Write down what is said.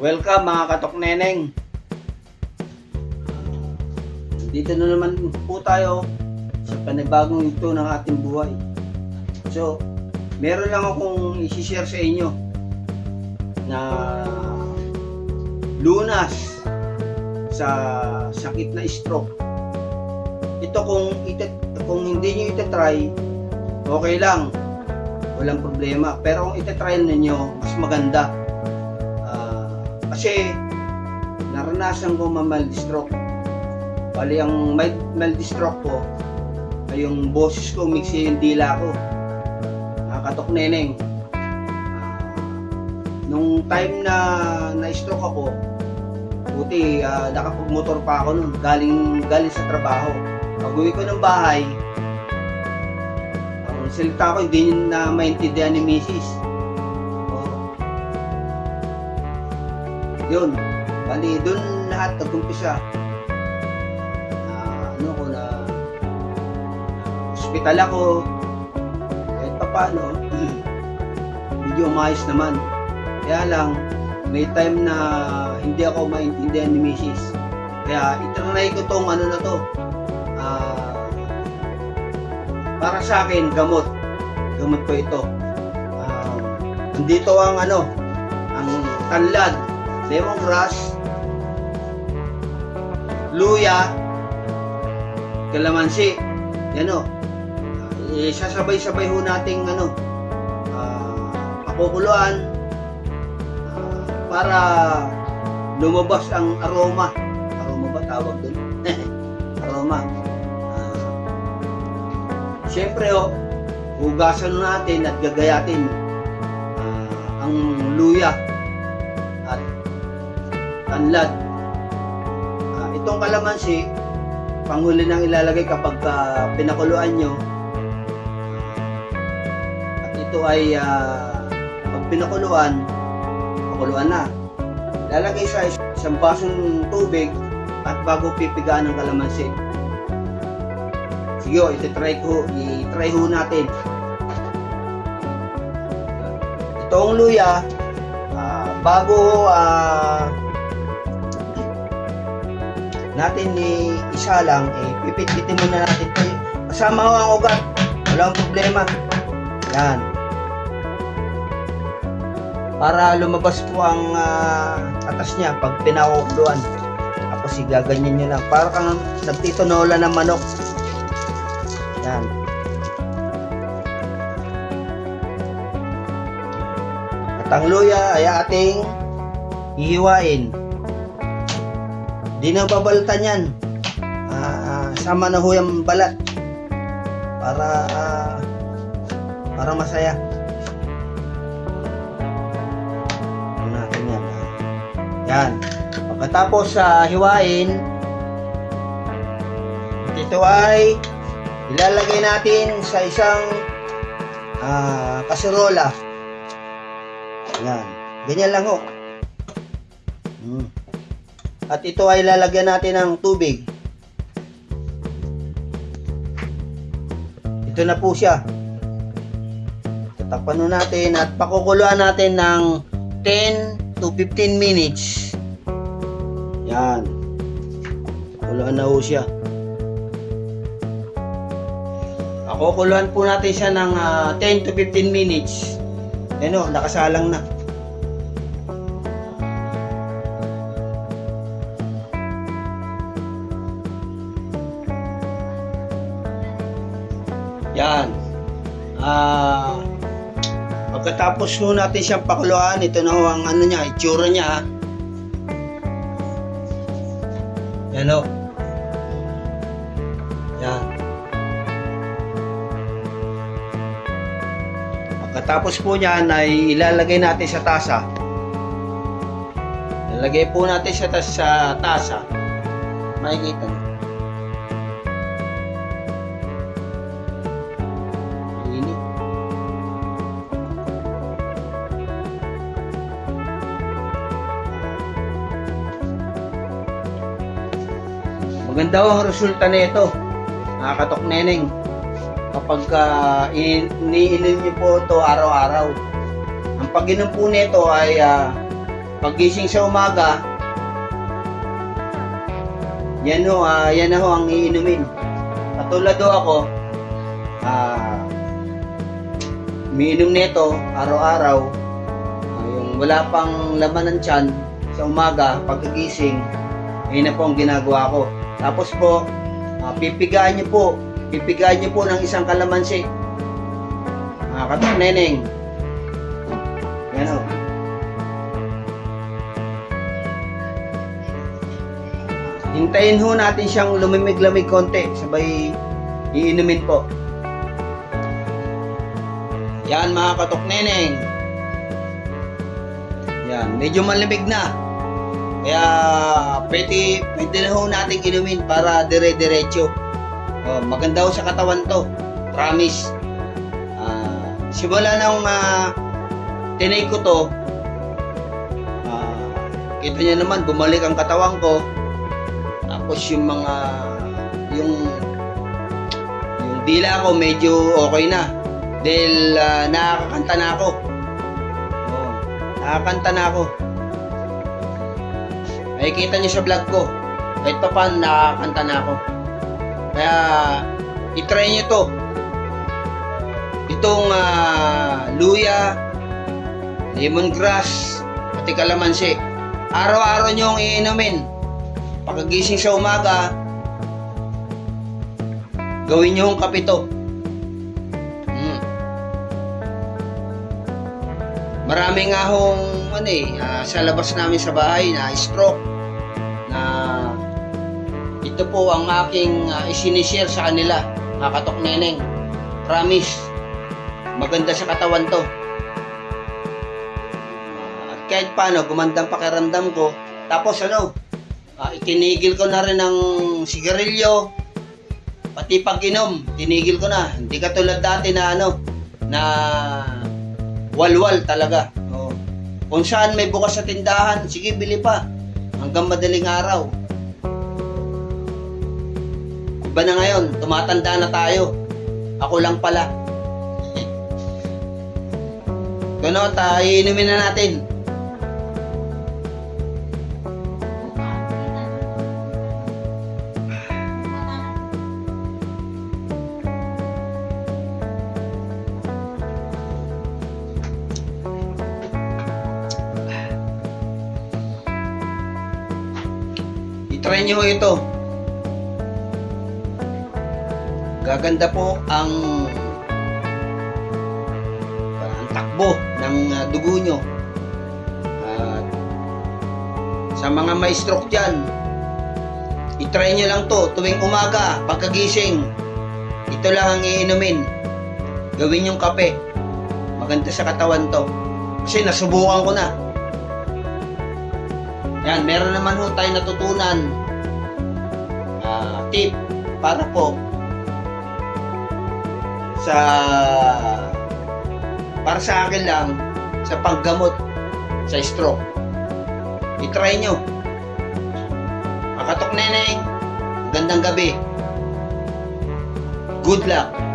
welcome mga katok neneng. Dito na naman po tayo sa panibagong ito ng ating buhay. So, meron lang akong isi-share sa inyo na lunas sa sakit na stroke. Ito kung ita, kung hindi niyo ita-try, okay lang. Walang problema. Pero kung ita-try ninyo, mas maganda. Kasi naranasan ko ma-mild stroke. Bali ang mild, mild stroke ko ay yung boses ko, mixi yung dila ko. Nakakatok neneng. Ah, nung time na na-stroke ako, buti ah, nakapag-motor pa ako nun, galing, galing sa trabaho. Pag uwi ko ng bahay, ang salita ko hindi na maintindihan ni Mrs. Yun, bali doon lahat nag-umpisa. Na ano ko na hospital ako. Kahit pa paano, medyo maayos naman. Kaya lang, may time na hindi ako maintindihan ni Mrs. Kaya itranay ko tong ano na to. ah, para sa akin, gamot. Gamot ko ito. Ah, andito ang ano, ang tanlad, lemongrass, luya, kalamansi. Yan o. Eh, sasabay-sabay ho nating ano, ah, pakukuluan ah, para lumabas ang aroma. Aroma ba tawag doon? aroma. Ah, Siyempre oh, hugasan natin at gagayatin ah, ang luya tanlad. Ah, itong kalamansi, panghuli nang ilalagay kapag ah, pinakuluan nyo. At ito ay ah, pag pinakuluan, pakuluan na. Lalagay sa isang basong tubig at bago pipigaan ng kalamansi. Sige, oh, iti-try ko, i-try ho natin. Itong luya, ah, bago ah, natin ni isa lang, eh, pipit-pitin muna natin ito. Kasama ho ang ugat, walang problema. Yan. Para lumabas po ang ah, atas niya pag pinakukuluan. Tapos igaganyan nyo lang. Para kang nagtitonola ng manok. Yan. At ang luya ay ating hihiwain. Di na babalatan yan. Ah, sama na ho yung balat. Para ah, para masaya. Ano natin yan. Yan. Pagkatapos sa hiwain, ito ay ilalagay natin sa isang ah, kaserola. Yan. Ganyan lang ho. Hmm. At ito ay lalagyan natin ng tubig. Ito na po siya. Tatakpan natin at pakukuluan natin ng 10 to 15 minutes. Yan. Kuluan na ho siya. Pakukuluan po natin siya ng ah, 10 to 15 minutes. Ano, nakasalang na. Yan. Ah, pagkatapos ho natin siyang pakuluan, ito na ho ang ano niya, itsura niya. ah. Yan o. Yan. Pagkatapos po niyan ay ilalagay natin sa tasa. Ilalagay po natin siya tas- sa tasa. Makikita niyo. Maganda ho ang resulta nito. Nakakatok neneng. Kapag uh, iniinom niyo po ito araw-araw. Ang pag-inom po nito ay ah, Paggising sa umaga, yan ho, ah, yan ho ang iinumin. Katulad ho ako, ah, umiinom nito araw-araw, ah, yung wala pang laman ng tiyan sa umaga, pagkagising, yun na po ang ginagawa ko. Tapos po, ah, pipigaan niyo po, pipigaan niyo po ng isang kalamansi. Mga katok neneng. Yan o. Hintayin ho natin siyang lumimig-lamig konti, sabay iinumin po. Yan mga katok neneng. Yan, medyo malamig na. Kaya pwede, pwede na ho natin inumin para dire-diretso. Oh, maganda ho sa katawan to. Promise. Ah, simula nung uh, tinay ko to, ah, kita niya naman, bumalik ang katawan ko. Tapos yung mga, yung, yung dila ko medyo okay na. Dahil ah, nakakanta na ako. Oh, nakakanta na ako. Makikita niyo sa vlog ko. Kahit pa paano, nakakanta na ako. Kaya, itry niyo to. Itong ah, luya, lemongrass, pati kalamansi. Araw-araw niyo ang iinumin. Pagkagising sa umaga, gawin niyo ang kape to. Mm. Marami nga hong ano eh, ah, sa labas namin sa bahay na stroke ito po ang aking uh, isinishare sa kanila, mga katok neneng. Promise, maganda sa katawan to. At kahit paano, gumandang pakiramdam ko. Tapos ano, ah, itinigil ko na rin ng sigarilyo, pati pag-inom, tinigil ko na. Hindi katulad dati na ano, na walwal talaga. Oo. Kung saan may bukas sa tindahan, sige bili pa. Hanggang madaling araw. Iba na ngayon, tumatanda na tayo. Ako lang pala. Gano, tayo inumin na natin. I-try nyo ito. Gaganda po ang ang takbo ng uh, dugo nyo. At sa mga may stroke dyan, i-try nyo lang to tuwing umaga, pagkagising. Ito lang ang iinumin. Gawin yung kape. Maganda sa katawan to. Kasi nasubukan ko na. Yan, meron naman ho tayo natutunan ah, tip para po sa para sa akin lang sa paggamot sa stroke. I-try nyo. Makatok neneng, gandang gabi. Good luck.